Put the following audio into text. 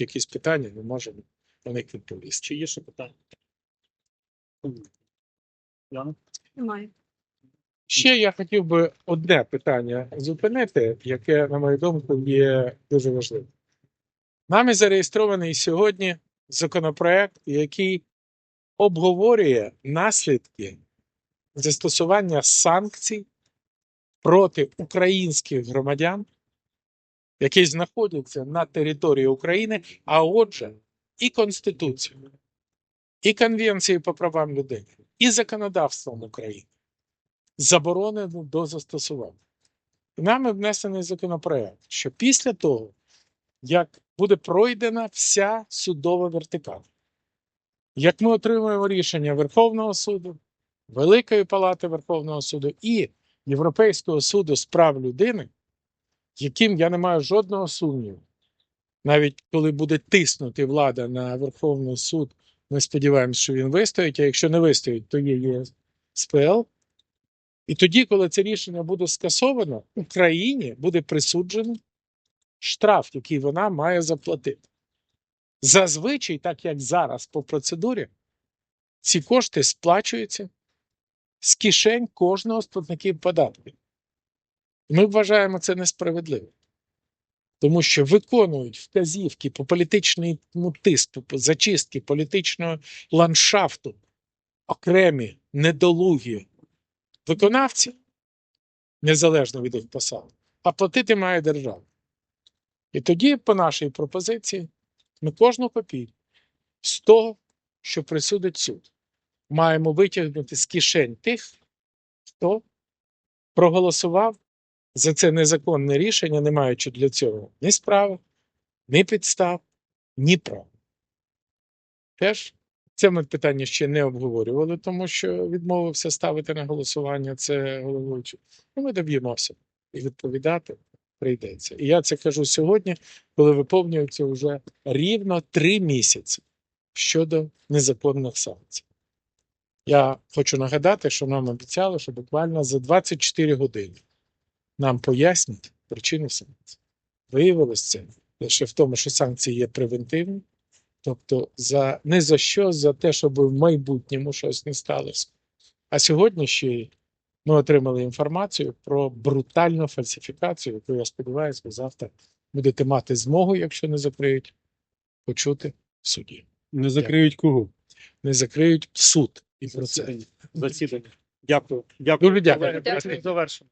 якісь питання, ми можемо на них відповісти. Чи є ще питання? Яна? Немає. Ще я хотів би одне питання зупинити, яке, на мою думку, є дуже важливим. Нами зареєстрований сьогодні законопроект, який обговорює наслідки застосування санкцій проти українських громадян, які знаходяться на території України, а отже, і Конституцією, і Конвенцією по правам людини, і законодавством України заборонено до застосування. Нами внесений законопроект, що після того, як буде пройдена вся судова вертикаль, як ми отримуємо рішення Верховного суду, Великої Палати Верховного суду і Європейського суду з прав людини, яким я не маю жодного сумніву, навіть коли буде тиснути влада на Верховний суд, ми сподіваємося, що він вистоїть, а якщо не вистоїть, то є ЄСПЛ. І тоді, коли це рішення буде скасовано, Україні буде присуджено штраф, який вона має заплатити. Зазвичай, так як зараз по процедурі, ці кошти сплачуються з кишень кожного з платників податків. Ми вважаємо це несправедливо, тому що виконують вказівки по політичному тиску, по зачистки політичного ландшафту окремі недолугі виконавці, незалежно від їх посад, а платити має держава. І тоді, по нашій пропозиції, ми кожну копійку з того, що присудить суд, маємо витягнути з кишень тих, хто проголосував за це незаконне рішення, не маючи для цього ні справи, ні підстав, ні права. Теж це ми питання ще не обговорювали, тому що відмовився ставити на голосування це головуючий. Ну, ми доб'ємося і відповідати прийдеться. І я це кажу сьогодні, коли виповнюється вже рівно три місяці щодо незаконних санкцій. Я хочу нагадати, що нам обіцяли, що буквально за 24 години нам пояснять причину санкцій. Виявилось це лише в тому, що санкції є превентивні, тобто за не за що, за те, щоб в майбутньому щось не сталося. А сьогодні ще й ми отримали інформацію про брутальну фальсифікацію, яку я сподіваюся, ви завтра будете мати змогу, якщо не закриють, почути в суді. Не закриють кого? Не закриють суд і процес. Засідання. Засідання. Дякую. Дякую. Дуже дякую. Завершено.